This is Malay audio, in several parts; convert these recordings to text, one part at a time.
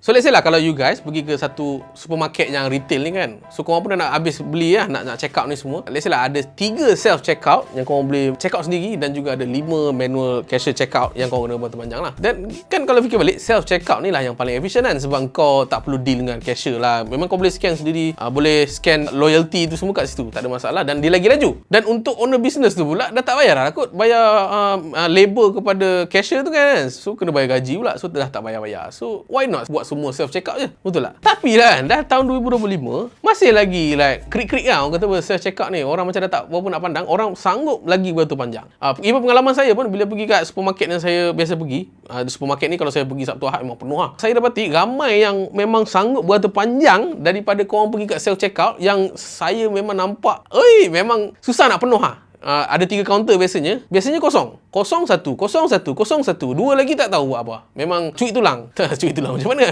So let's say lah kalau you guys pergi ke satu supermarket yang retail ni kan So korang pun dah nak habis beli lah nak, nak check out ni semua. Let's say lah ada 3 self check out yang korang boleh check out sendiri Dan juga ada 5 manual cashier check out yang korang kena buat panjang lah. Dan kan kalau fikir balik self check out ni lah yang paling efficient kan Sebab kau tak perlu deal dengan cashier lah. Memang kau boleh scan sendiri uh, Boleh scan loyalty tu semua kat situ Tak ada masalah dan dia lagi laju. Dan untuk owner business tu pula dah tak bayar lah kot Bayar uh, uh, labor kepada cashier tu kan. So kena bayar gaji pula So dah tak bayar-bayar. So why not buat semua self check out je. Betul tak? Tapi lah dah tahun 2025 masih lagi like krik-krik lah orang kata self check out ni. Orang macam dah tak berapa nak pandang orang sanggup lagi beratur panjang. Uh, even pengalaman saya pun bila pergi kat supermarket yang saya biasa pergi uh, supermarket ni kalau saya pergi Sabtu Ahad memang penuh lah saya dapati ramai yang memang sanggup beratur panjang daripada korang pergi kat self check out yang saya memang nampak oi memang susah nak penuh lah uh, ada tiga kaunter biasanya. Biasanya kosong. Kosong satu kosong satu kosong satu. Dua lagi tak tahu buat apa. Memang cuik tulang. Cuik tulang. Macam mana?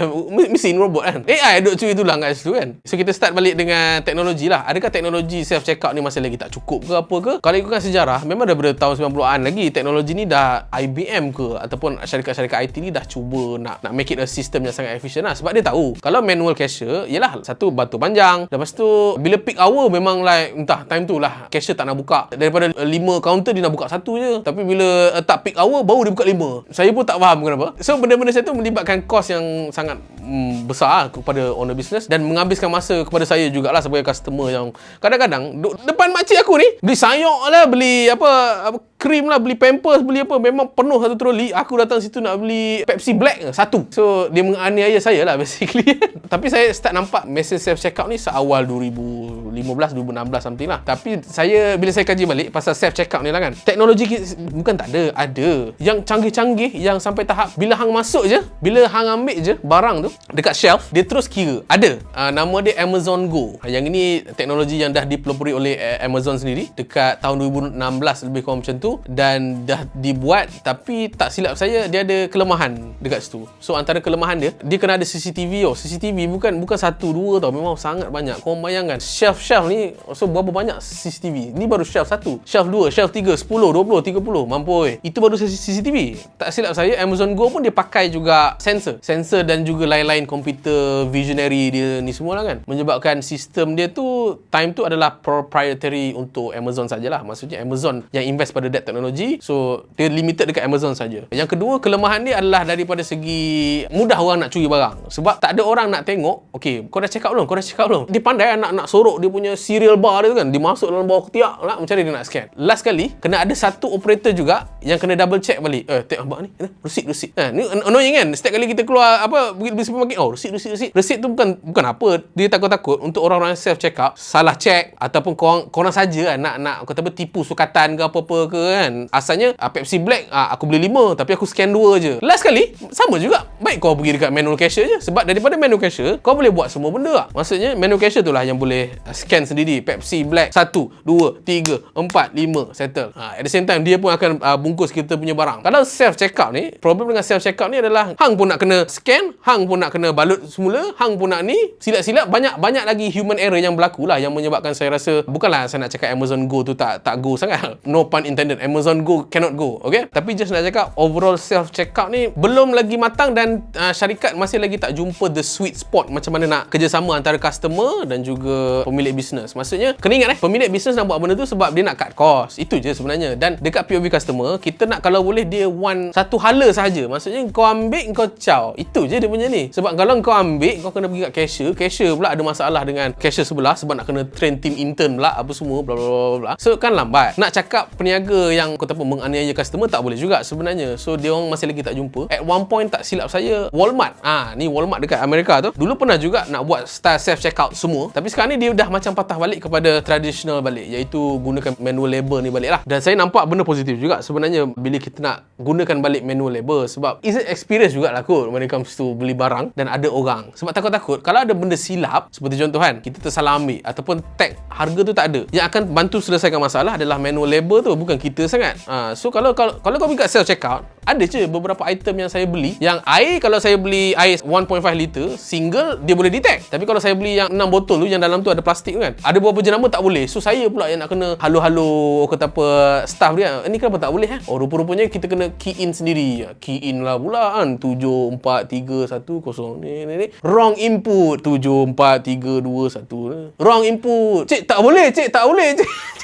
Mesin robot kan? AI duk cuik tulang kat situ kan? So kita start balik dengan teknologi lah. Adakah teknologi self checkout ni masih lagi tak cukup ke apa ke? Kalau ikutkan sejarah memang daripada tahun 90-an lagi teknologi ni dah IBM ke? Ataupun syarikat-syarikat IT ni dah cuba nak nak make it a system yang sangat efisien lah. Sebab dia tahu kalau manual cashier ialah satu batu panjang. Lepas tu bila peak hour memang like entah time tu lah cashier tak nak buka. Daripada lima counter dia nak buka satu je tapi bila uh, tak peak hour baru dia buka lima. Saya pun tak faham kenapa. So benda-benda saya tu melibatkan kos yang sangat mm, besar lah kepada owner business dan menghabiskan masa kepada saya jugalah sebagai customer yang kadang-kadang depan makcik aku ni beli sayur lah beli apa, apa krim lah beli pampers beli apa memang penuh satu troli. Aku datang situ nak beli Pepsi Black satu. So dia menganiaya saya lah basically. Tapi saya start nampak message self checkout ni seawal 2015 2016 something lah. Tapi saya bila saya kaji balik pasal self checkout ni lah kan teknologi bukan tak ada ada. Yang canggih-canggih yang sampai tahap bila hang masuk je bila hang ambil je barang tu dekat shelf dia terus kira. Ada. Uh, nama dia Amazon Go. Yang ini teknologi yang dah dipelopori oleh uh, Amazon sendiri dekat tahun 2016 lebih kurang macam tu tu dan dah dibuat tapi tak silap saya dia ada kelemahan dekat situ. So antara kelemahan dia dia kena ada CCTV oh. CCTV bukan bukan satu dua tau memang sangat banyak. Kau bayangkan shelf-shelf ni so berapa banyak CCTV. Ni baru shelf satu, shelf dua, shelf tiga, sepuluh, dua puluh, tiga puluh. Mampu oi. Itu baru CCTV. Tak silap saya Amazon Go pun dia pakai juga sensor. Sensor dan juga lain-lain komputer visionary dia ni semua lah kan. Menyebabkan sistem dia tu time tu adalah proprietary untuk Amazon sajalah. Maksudnya Amazon yang invest pada that teknologi so dia limited dekat Amazon saja. Yang kedua kelemahan dia adalah daripada segi mudah orang nak curi barang. Sebab tak ada orang nak tengok okey kau dah check out belum? Kau dah check out belum? Dia pandai nak nak sorok dia punya serial bar dia tu kan dia masuk dalam bawah ketiak lah macam mana dia nak scan? Last kali kena ada satu operator juga yang kena double check balik. Eh tengok abang ni resit resit ha, ni annoying kan? Setiap kali kita keluar apa pergi beli supermarket oh resit resit resit resit tu bukan bukan apa. Dia takut-takut untuk orang-orang self check out salah check ataupun korang korang saja kan nak nak kata apa tipu sukatan ke apa-apa ke kan. Asalnya uh, Pepsi Black uh, aku beli 5 tapi aku scan 2 je. Last kali sama juga. Baik kau pergi dekat manual cashier je. Sebab daripada manual cashier kau boleh buat semua benda lah. Maksudnya manual cashier tu lah yang boleh uh, scan sendiri. Pepsi Black 1 2 3 4 5 settle. Uh, at the same time dia pun akan uh, bungkus kita punya barang. Kalau self checkout ni problem dengan self checkout ni adalah hang pun nak kena scan hang pun nak kena balut semula hang pun nak ni silap-silap banyak banyak lagi human error yang berlaku lah yang menyebabkan saya rasa bukanlah saya nak cakap Amazon Go tu tak tak go sangat. No pun intended Amazon. Go cannot go okay? Tapi just nak cakap overall self checkout ni belum lagi matang dan uh, syarikat masih lagi tak jumpa the sweet spot macam mana nak kerjasama antara customer dan juga pemilik bisnes maksudnya kena ingat eh pemilik bisnes nak buat benda tu sebab dia nak cut cost. Itu je sebenarnya. Dan dekat POV customer kita nak kalau boleh dia one satu hala saja maksudnya kau ambil kau caw. Itu je dia punya ni. Sebab kalau kau ambil kau kena pergi kat cashier. Cashier pula ada masalah dengan cashier sebelah sebab nak kena train team intern pula apa semua bla bla bla. So kan lambat. Nak cakap peniaga yang kau ataupun menganiaya customer tak boleh juga sebenarnya. So dia orang masih lagi tak jumpa. At one point tak silap saya Walmart. Ah ha, ni Walmart dekat Amerika tu. Dulu pernah juga nak buat style self checkout semua. Tapi sekarang ni dia dah macam patah balik kepada traditional balik iaitu gunakan manual label ni balik lah. Dan saya nampak benda positif juga sebenarnya bila kita nak gunakan balik manual label sebab is it experience jugalah kot when it comes to beli barang dan ada orang. Sebab takut-takut kalau ada benda silap seperti contoh kan kita tersalah ambil ataupun tag harga tu tak ada. Yang akan bantu selesaikan masalah adalah manual label tu bukan kita sangat. Ha, so kalau kalau kalau kau pergi kat self checkout, ada je beberapa item yang saya beli yang air kalau saya beli air 1.5 liter single dia boleh detect. Tapi kalau saya beli yang 6 botol tu yang dalam tu ada plastik tu kan. Ada beberapa jenama tak boleh. So saya pula yang nak kena halo-halo kata apa staff dia. Ini kenapa tak boleh eh? Oh rupa-rupanya kita kena key in sendiri. Key in lah pula kan 7 4 3 1 0 kosong ni ni ni wrong input 7 4 3 2 1 wrong input cik tak boleh cik tak boleh cik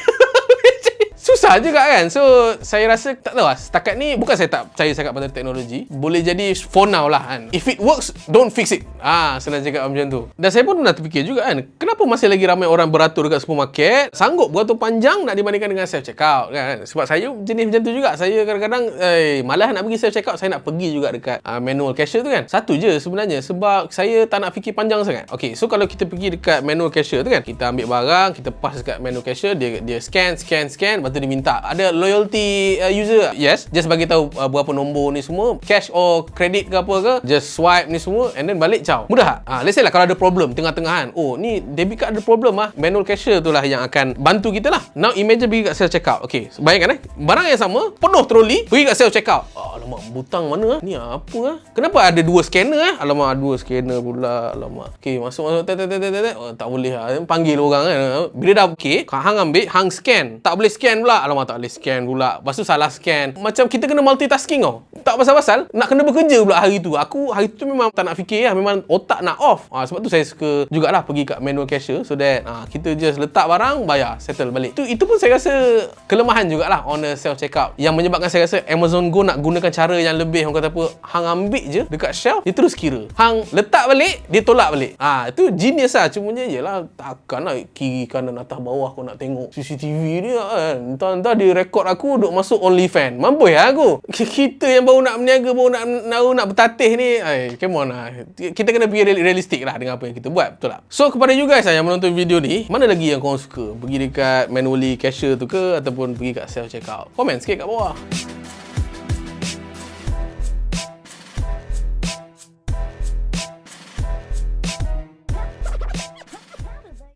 Susah juga kan? So saya rasa Tak tahu lah. Setakat ni Bukan saya tak percaya sangat pada teknologi. Boleh jadi For now lah kan? If it works Don't fix it. Ah, Senang cakap macam tu. Dan saya pun pernah terfikir juga kan? Kenapa masih lagi ramai orang beratur dekat supermarket? Sanggup beratur panjang Nak dibandingkan dengan self checkout kan? Sebab saya jenis macam tu juga. Saya kadang-kadang eh, Malah nak pergi self checkout Saya nak pergi juga dekat uh, Manual cashier tu kan? Satu je sebenarnya. Sebab saya tak nak fikir panjang sangat. Okay so kalau kita pergi dekat Manual cashier tu kan? Kita ambil barang Kita pass dekat manual cashier Dia dia scan scan scan. Lepas tu dia minta. Ada loyalty uh, user? Yes. Just bagi tahu uh, berapa nombor ni semua cash or credit ke apa ke just swipe ni semua and then balik caw mudah tak? Uh, let's say lah kalau ada problem tengah-tengahan oh ni debit card ada problem ah manual cashier tu lah yang akan bantu kita lah. Now imagine pergi kat self checkout okay so, bayangkan eh barang yang sama penuh troli pergi kat self checkout oh, alamak butang mana ah? Ni apa ah? Kenapa ada dua scanner eh? Alamak dua scanner pula alamak. Okay masuk masuk oh, tak boleh lah. Panggil orang kan. Bila dah okay hang ambil hang scan. Tak boleh scan pula alamak tak boleh scan pula. Lepas tu salah scan. Macam kita kena multitasking tau. Tak pasal-pasal Nak kena bekerja pula hari tu. Aku hari tu memang tak nak fikir lah. Memang otak nak off. Ha, Sebab tu saya suka jugalah pergi kat manual cashier So that ha, kita just letak barang Bayar, settle balik. Tu, Itu pun saya rasa kelemahan jugalah On a self-checkout. Yang menyebabkan saya rasa Amazon Go nak gunakan cara yang lebih Orang kata apa Hang ambil je dekat shelf Dia terus kira. Hang letak balik Dia tolak balik. Ha, Itu genius lah. Cumanya je lah Takkan lah kiri kanan atas bawah Kau nak tengok CCTV dia kan Entah-entah dia rekod aku duk masuk OnlyFans. Mampu ya aku. Kita yang baru nak berniaga, baru nak baru nak bertatih ni, ay, come on lah. Kita kena pergi realistik lah dengan apa yang kita buat, betul tak? So kepada you guys lah yang menonton video ni, mana lagi yang korang suka? Pergi dekat manually cashier tu ke ataupun pergi kat self checkout? Komen sikit kat bawah.